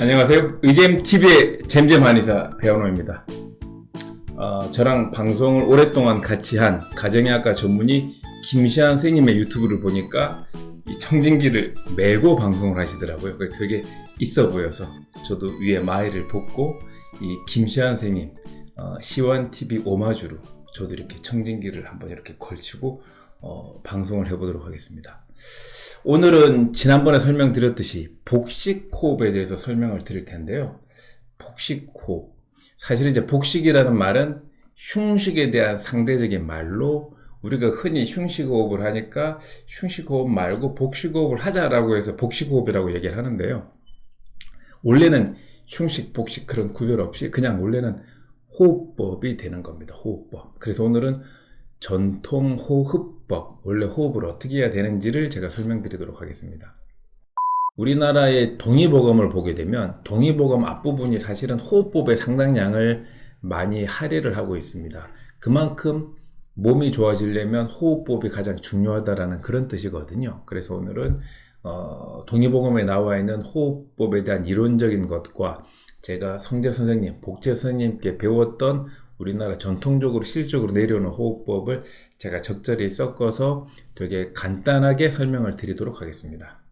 안녕하세요. 의잼TV의 잼잼 한의사 배원호입니다. 어, 저랑 방송을 오랫동안 같이 한 가정의학과 전문의 김시한 선생님의 유튜브를 보니까 이 청진기를 메고 방송을 하시더라고요. 그게 되게 있어 보여서 저도 위에 마이를 벗고 이 김시한 선생님 어, 시원TV 오마주로 저도 이렇게 청진기를 한번 이렇게 걸치고 어, 방송을 해보도록 하겠습니다. 오늘은 지난번에 설명드렸듯이 복식호흡에 대해서 설명을 드릴 텐데요. 복식호흡. 사실 이제 복식이라는 말은 흉식에 대한 상대적인 말로 우리가 흔히 흉식호흡을 하니까 흉식호흡 말고 복식호흡을 하자라고 해서 복식호흡이라고 얘기를 하는데요. 원래는 흉식, 복식 그런 구별 없이 그냥 원래는 호흡법이 되는 겁니다. 호흡법. 그래서 오늘은 전통 호흡 법, 원래 호흡을 어떻게 해야 되는지를 제가 설명드리도록 하겠습니다. 우리나라의 동의보감을 보게 되면 동의보감 앞부분이 사실은 호흡법의 상당량을 많이 할애를 하고 있습니다. 그만큼 몸이 좋아지려면 호흡법이 가장 중요하다라는 그런 뜻이거든요. 그래서 오늘은 어, 동의보감에 나와 있는 호흡법에 대한 이론적인 것과 제가 성재 선생님, 복재 선생님께 배웠던 우리나라 전통적으로 실적으로 내려오는 호흡법을 제가 적절히 섞어서 되게 간단하게 설명을 드리도록 하겠습니다.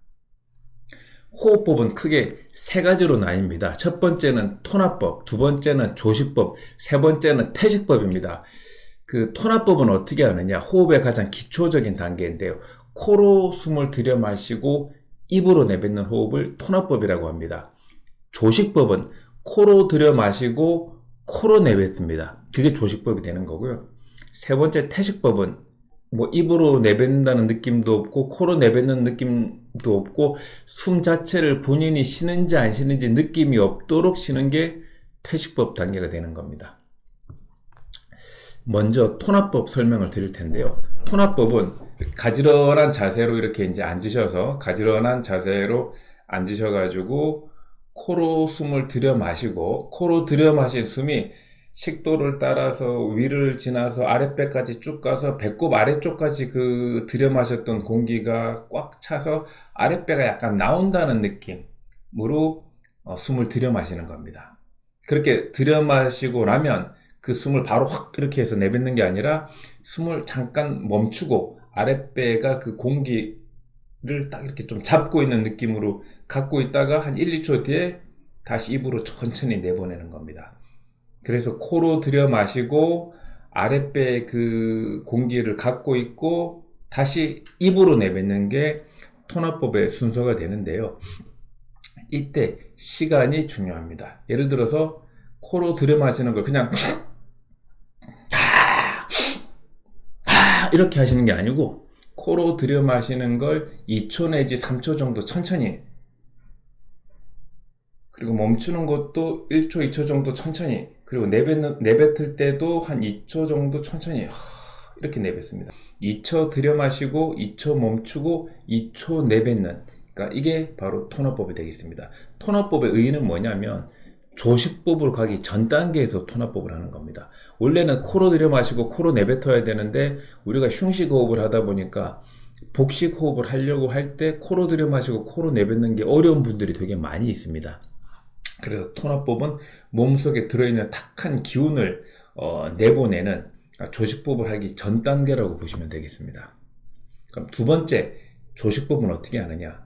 호흡법은 크게 세 가지로 나뉩니다. 첫 번째는 토나법, 두 번째는 조식법, 세 번째는 태식법입니다. 그 토나법은 어떻게 하느냐? 호흡의 가장 기초적인 단계인데요. 코로 숨을 들여 마시고 입으로 내뱉는 호흡을 토나법이라고 합니다. 조식법은 코로 들여 마시고 코로 내뱉습니다. 그게 조식법이 되는 거고요. 세 번째 태식법은 뭐 입으로 내뱉는다는 느낌도 없고 코로 내뱉는 느낌도 없고 숨 자체를 본인이 쉬는지 안 쉬는지 느낌이 없도록 쉬는 게 태식법 단계가 되는 겁니다. 먼저 토나법 설명을 드릴 텐데요. 토나법은 가지런한 자세로 이렇게 이제 앉으셔서 가지런한 자세로 앉으셔가지고 코로 숨을 들여 마시고 코로 들여 마신 숨이 식도를 따라서 위를 지나서 아랫배까지 쭉 가서 배꼽 아래쪽까지 그 들여 마셨던 공기가 꽉 차서 아랫배가 약간 나온다는 느낌으로 어, 숨을 들여 마시는 겁니다. 그렇게 들여 마시고 나면 그 숨을 바로 확 이렇게 해서 내뱉는 게 아니라 숨을 잠깐 멈추고 아랫배가 그 공기를 딱 이렇게 좀 잡고 있는 느낌으로 갖고 있다가 한 1, 2초 뒤에 다시 입으로 천천히 내보내는 겁니다. 그래서 코로 들여 마시고 아랫배 그 공기를 갖고 있고 다시 입으로 내뱉는 게 토나법의 순서가 되는데요. 이때 시간이 중요합니다. 예를 들어서 코로 들여 마시는 걸 그냥 이렇게 하시는 게 아니고 코로 들여 마시는 걸 2초 내지 3초 정도 천천히 그리고 멈추는 것도 1초, 2초 정도 천천히 그리고 내뱉는, 내뱉을 때도 한 2초 정도 천천히 하, 이렇게 내뱉습니다. 2초 들여 마시고 2초 멈추고 2초 내뱉는 그러니까 이게 바로 토너법이 되겠습니다. 토너법의 의의는 뭐냐면 조식법을 가기 전 단계에서 토너법을 하는 겁니다. 원래는 코로 들여 마시고 코로 내뱉어야 되는데 우리가 흉식 호흡을 하다 보니까 복식 호흡을 하려고 할 때 코로 들여 마시고 코로 내뱉는 게 어려운 분들이 되게 많이 있습니다. 그래서 토너법은 몸속에 들어있는 탁한 기운을 어, 내보내는 조식법을 하기 전 단계라고 보시면 되겠습니다. 그럼 두 번째 조식법은 어떻게 하느냐?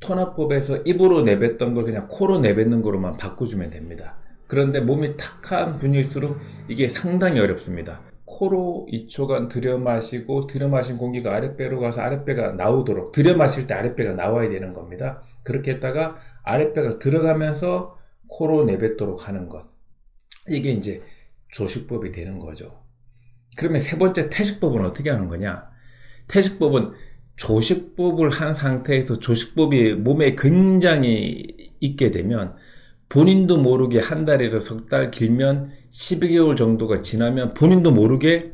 토너법에서 입으로 내뱉던 걸 그냥 코로 내뱉는 거로만 바꿔주면 됩니다. 그런데 몸이 탁한 분일수록 이게 상당히 어렵습니다. 코로 2초간 들여 마시고 들여 마신 공기가 아랫배로 가서 아랫배가 나오도록 들여 마실 때 아랫배가 나와야 되는 겁니다. 그렇게 했다가 아랫배가 들어가면서 코로 내뱉도록 하는 것. 이게 이제 조식법이 되는 거죠. 그러면 세 번째 태식법은 어떻게 하는 거냐? 태식법은 조식법을 한 상태에서 조식법이 몸에 굉장히 있게 되면 본인도 모르게 한 달에서 석 달 길면 12개월 정도가 지나면 본인도 모르게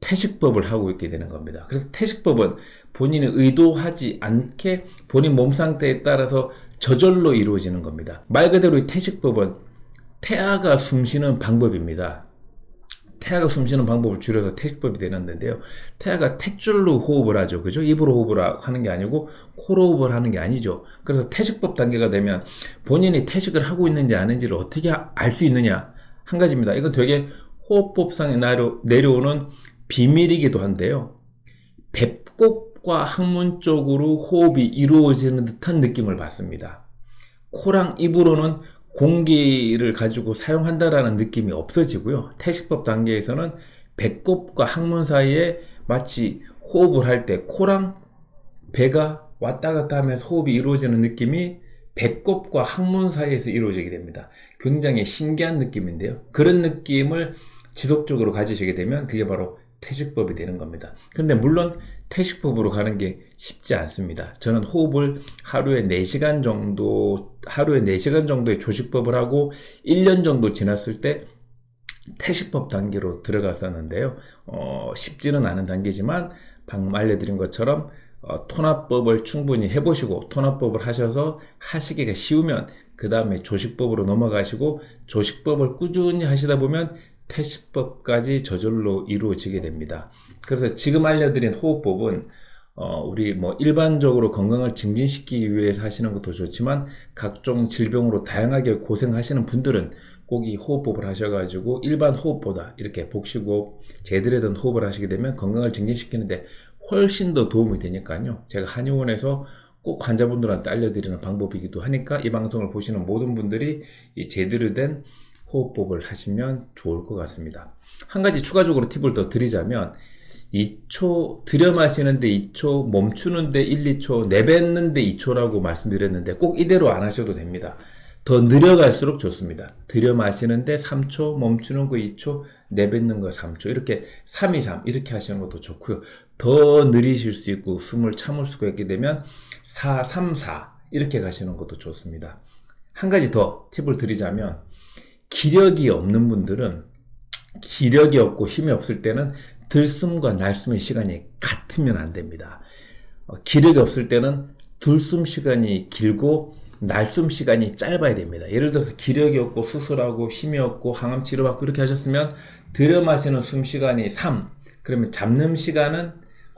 태식법을 하고 있게 되는 겁니다. 그래서 태식법은 본인이 의도하지 않게 본인 몸 상태에 따라서 저절로 이루어지는 겁니다. 말 그대로 이 태식법은 태아가 숨쉬는 방법입니다. 태아가 숨쉬는 방법을 줄여서 태식법이 되는데요. 태아가 탯줄로 호흡을 하죠. 그죠? 입으로 호흡을 하는 게 아니고 코로 호흡을 하는 게 아니죠. 그래서 태식법 단계가 되면 본인이 태식을 하고 있는지 아닌지를 어떻게 알 수 있느냐? 한 가지입니다. 이건 되게 호흡법상에 내려, 내려오는 비밀이기도 한데요. 배꼽과 항문 쪽으로 호흡이 이루어지는 듯한 느낌을 받습니다. 코랑 입으로는 공기를 가지고 사용한다라는 느낌이 없어지고요. 태식법 단계에서는 배꼽과 항문 사이에 마치 호흡을 할 때 코랑 배가 왔다 갔다 하면서 호흡이 이루어지는 느낌이 배꼽과 항문 사이에서 이루어지게 됩니다. 굉장히 신기한 느낌인데요. 그런 느낌을 지속적으로 가지시게 되면 그게 바로 태식법이 되는 겁니다. 근데 물론 태식법으로 가는 게 쉽지 않습니다. 저는 호흡을 하루에 4시간 정도, 하루에 4시간 정도의 조식법을 하고 1년 정도 지났을 때 태식법 단계로 들어갔었는데요. 어, 쉽지는 않은 단계지만 방금 알려드린 것처럼 어, 토납법을 충분히 해보시고 토납법을 하셔서 하시기가 쉬우면 그 다음에 조식법으로 넘어가시고 조식법을 꾸준히 하시다 보면 태식법까지 저절로 이루어지게 됩니다. 그래서 지금 알려드린 호흡법은 어, 우리 뭐 일반적으로 건강을 증진시키기 위해서 하시는 것도 좋지만 각종 질병으로 다양하게 고생하시는 분들은 꼭 이 호흡법을 하셔가지고 일반 호흡보다 이렇게 복식호흡, 제대로 된 호흡을 하시게 되면 건강을 증진시키는데 훨씬 더 도움이 되니까요. 제가 한의원에서 꼭 환자분들한테 알려드리는 방법이기도 하니까 이 방송을 보시는 모든 분들이 이 제대로 된 호흡법을 하시면 좋을 것 같습니다. 한 가지 추가적으로 팁을 더 드리자면 2초 들여 마시는데 2초 멈추는데 1, 2초 내뱉는데 2초라고 말씀드렸는데 꼭 이대로 안 하셔도 됩니다. 더 느려갈수록 좋습니다. 들여 마시는데 3초 멈추는 거 2초 내뱉는 거 3초 이렇게 3, 2, 3 이렇게 하시는 것도 좋고요. 더 느리실 수 있고 숨을 참을 수가 있게 되면 4, 3, 4 이렇게 가시는 것도 좋습니다. 한 가지 더 팁을 드리자면 기력이 없는 분들은 기력이 없고 힘이 없을 때는 들숨과 날숨의 시간이 같으면 안 됩니다. 어, 기력이 없을 때는 들숨 시간이 길고 날숨 시간이 짧아야 됩니다. 예를 들어서 기력이 없고 수술하고 힘이 없고 항암 치료받고 이렇게 하셨으면 들여 마시는 숨 시간이 3 그러면 잡는 시간은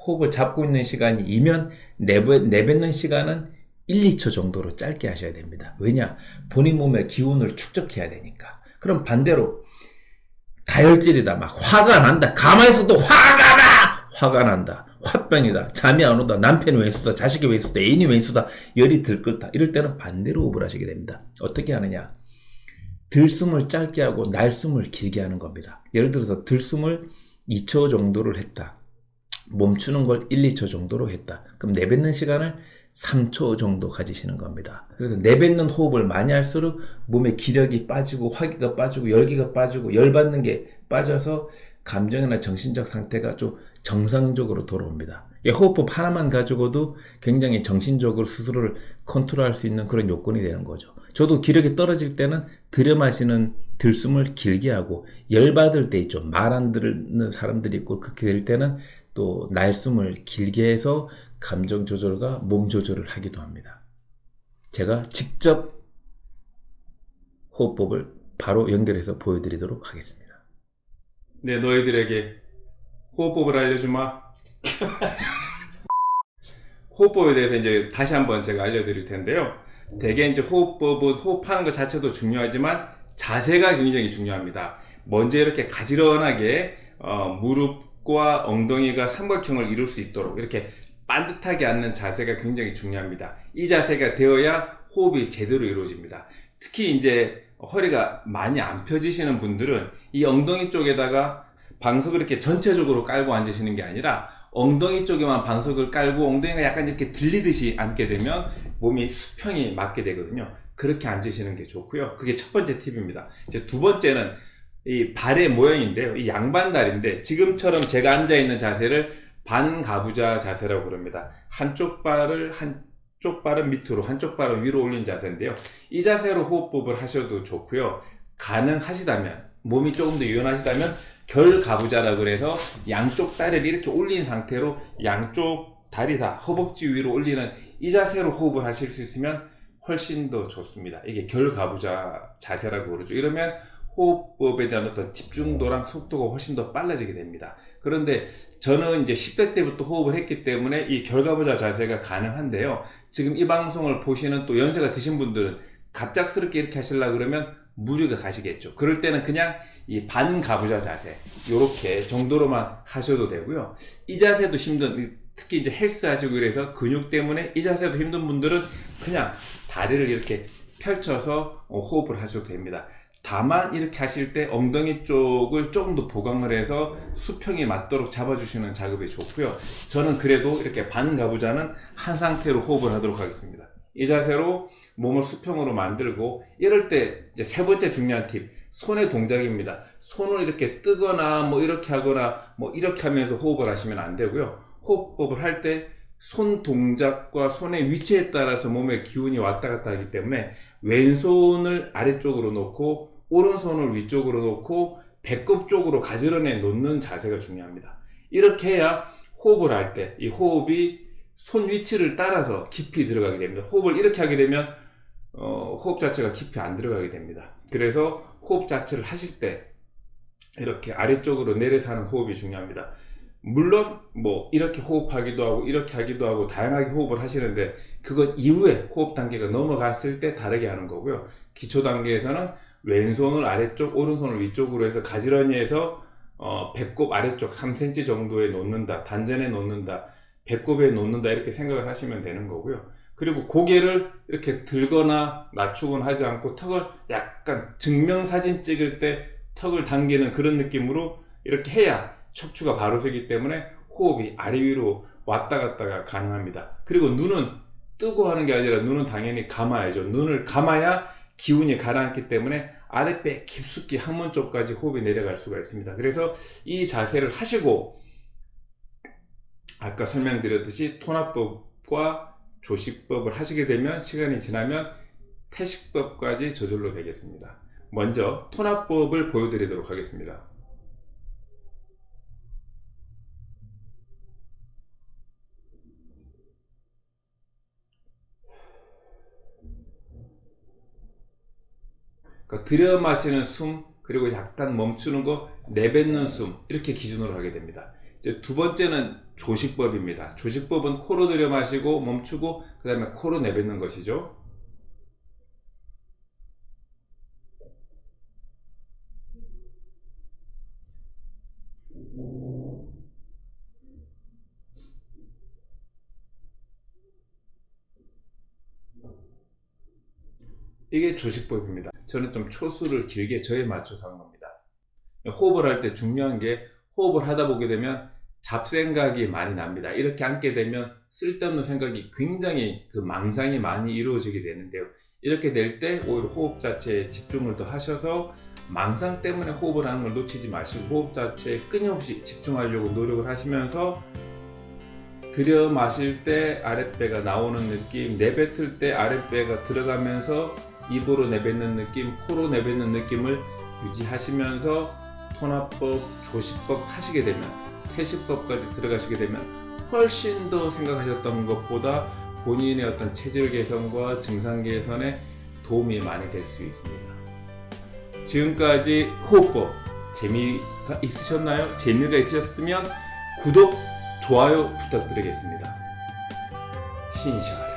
호흡을 잡고 있는 시간이 2면 내뱉는 시간은 1, 2초 정도로 짧게 하셔야 됩니다. 왜냐? 본인 몸의 기운을 축적해야 되니까. 그럼 반대로 다혈질이다. 막 화가 난다. 가만히 있어도 화가 나! 화가 난다. 화병이다. 잠이 안 온다. 남편이 왼수다. 자식이 왼수다. 애인이 왼수다. 열이 들끓다. 이럴 때는 반대로 호흡을 하시게 됩니다. 어떻게 하느냐? 들숨을 짧게 하고 날숨을 길게 하는 겁니다. 예를 들어서 들숨을 2초 정도를 했다. 멈추는 걸 1, 2초 정도로 했다. 그럼 내뱉는 시간을 3초 정도 가지시는 겁니다. 그래서 내뱉는 호흡을 많이 할수록 몸에 기력이 빠지고 화기가 빠지고 열기가 빠지고 열받는 게 빠져서 감정이나 정신적 상태가 좀 정상적으로 돌아옵니다. 호흡법 하나만 가지고도 굉장히 정신적으로 스스로를 컨트롤할 수 있는 그런 요건이 되는 거죠. 저도 기력이 떨어질 때는 들여 마시는 들숨을 길게 하고 열받을 때 있죠. 말 안 듣는 사람들이 있고 그렇게 될 때는 또 날숨을 길게 해서 감정 조절과 몸 조절을 하기도 합니다. 제가 직접 호흡법을 바로 연결해서 보여드리도록 하겠습니다. 네, 너희들에게 호흡법을 알려주마. 호흡법에 대해서 이제 다시 한번 제가 알려드릴 텐데요. 대개 이제 호흡법은 호흡하는 것 자체도 중요하지만 자세가 굉장히 중요합니다. 먼저 이렇게 가지런하게 어, 무릎 과 엉덩이가 삼각형을 이룰 수 있도록 이렇게 반듯하게 앉는 자세가 굉장히 중요합니다. 이 자세가 되어야 호흡이 제대로 이루어집니다. 특히 이제 허리가 많이 안 펴지시는 분들은 이 엉덩이 쪽에다가 방석을 이렇게 전체적으로 깔고 앉으시는 게 아니라 엉덩이 쪽에만 방석을 깔고 엉덩이가 약간 이렇게 들리듯이 앉게 되면 몸이 수평이 맞게 되거든요. 그렇게 앉으시는 게 좋고요. 그게 첫 번째 팁입니다. 이제 두 번째는 이 발의 모양인데요. 이 양반다리인데 지금처럼 제가 앉아 있는 자세를 반가부좌 자세라고 그럽니다. 한쪽 발을 한쪽 발은 밑으로 한쪽 발은 위로 올린 자세인데요. 이 자세로 호흡법을 하셔도 좋고요. 가능하시다면 몸이 조금 더 유연하시다면 결가부좌라고 그래서 양쪽 다리를 이렇게 올린 상태로 양쪽 다리 다 허벅지 위로 올리는 이 자세로 호흡을 하실 수 있으면 훨씬 더 좋습니다. 이게 결가부좌 자세라고 그러죠. 이러면 호흡법에 대한 어떤 집중도랑 속도가 훨씬 더 빨라지게 됩니다. 그런데 저는 이제 10대 때부터 호흡을 했기 때문에 이 결과보자 자세가 가능한데요. 지금 이 방송을 보시는 또 연세가 드신 분들은 갑작스럽게 이렇게 하시려 그러면 무리가 가시겠죠. 그럴 때는 그냥 이 반가부좌 자세 이렇게 정도로만 하셔도 되고요. 이 자세도 힘든 특히 이제 헬스 하시고 이래서 근육 때문에 이 자세도 힘든 분들은 그냥 다리를 이렇게 펼쳐서 어, 호흡을 하셔도 됩니다. 다만 이렇게 하실 때 엉덩이 쪽을 조금 더 보강을 해서 수평이 맞도록 잡아주시는 작업이 좋고요. 저는 그래도 이렇게 반 가부좌는 한 상태로 호흡을 하도록 하겠습니다. 이 자세로 몸을 수평으로 만들고 이럴 때 이제 세 번째 중요한 팁 손의 동작입니다. 손을 이렇게 뜨거나 뭐 이렇게 하거나 뭐 이렇게 하면서 호흡을 하시면 안 되고요. 호흡법을 할 때 손 동작과 손의 위치에 따라서 몸의 기운이 왔다 갔다 하기 때문에 왼손을 아래쪽으로 놓고 오른손을 위쪽으로 놓고 배꼽 쪽으로 가지런히 놓는 자세가 중요합니다. 이렇게 해야 호흡을 할 때 이 호흡이 손 위치를 따라서 깊이 들어가게 됩니다. 호흡을 이렇게 하게 되면 어, 호흡 자체가 깊이 안 들어가게 됩니다. 그래서 호흡 자체를 하실 때 이렇게 아래쪽으로 내려서 하는 호흡이 중요합니다. 물론 뭐 이렇게 호흡하기도 하고 이렇게 하기도 하고 다양하게 호흡을 하시는데 그것 이후에 호흡 단계가 넘어갔을 때 다르게 하는 거고요. 기초 단계에서는 왼손을 아래쪽, 오른손을 위쪽으로 해서 가지런히 해서 어, 배꼽 아래쪽 3cm 정도에 놓는다, 단전에 놓는다, 배꼽에 놓는다 이렇게 생각을 하시면 되는 거고요. 그리고 고개를 이렇게 들거나 낮추거나 하지 않고 턱을 약간 증명사진 찍을 때 턱을 당기는 그런 느낌으로 이렇게 해야 척추가 바로 서기 때문에 호흡이 아래 위로 왔다 갔다가 가능합니다. 그리고 눈은 뜨고 하는 게 아니라 눈은 당연히 감아야죠. 눈을 감아야 기운이 가라앉기 때문에 아랫배 깊숙이 항문 쪽까지 호흡이 내려갈 수가 있습니다. 그래서 이 자세를 하시고 아까 설명드렸듯이 토납법과 조식법을 하시게 되면 시간이 지나면 태식법까지 저절로 되겠습니다. 먼저 토납법을 보여드리도록 하겠습니다. 그러니까 들여 마시는 숨 그리고 약간 멈추는 거 내뱉는 숨 이렇게 기준으로 하게 됩니다. 이제 두 번째는 조식법입니다. 조식법은 코로 들여 마시고 멈추고 그 다음에 코로 내뱉는 것이죠. 이게 조식법입니다. 저는 좀 초수를 길게 저에 맞춰서 한 겁니다. 호흡을 할 때 중요한 게 호흡을 하다 보게 되면 잡생각이 많이 납니다. 이렇게 앉게 되면 쓸데없는 생각이 굉장히 그 망상이 많이 이루어지게 되는데요. 이렇게 될 때 오히려 호흡 자체에 집중을 더 하셔서 망상 때문에 호흡을 하는 걸 놓치지 마시고 호흡 자체에 끊임없이 집중하려고 노력을 하시면서 들여 마실 때 아랫배가 나오는 느낌, 내뱉을 때 아랫배가 들어가면서 입으로 내뱉는 느낌, 코로 내뱉는 느낌을 유지하시면서 토납법, 조식법 하시게 되면 태식법까지 들어가시게 되면 훨씬 더 생각하셨던 것보다 본인의 어떤 체질 개선과 증상 개선에 도움이 많이 될 수 있습니다. 지금까지 호흡법 재미가 있으셨나요? 재미가 있으셨으면 구독, 좋아요 부탁드리겠습니다. 흰샷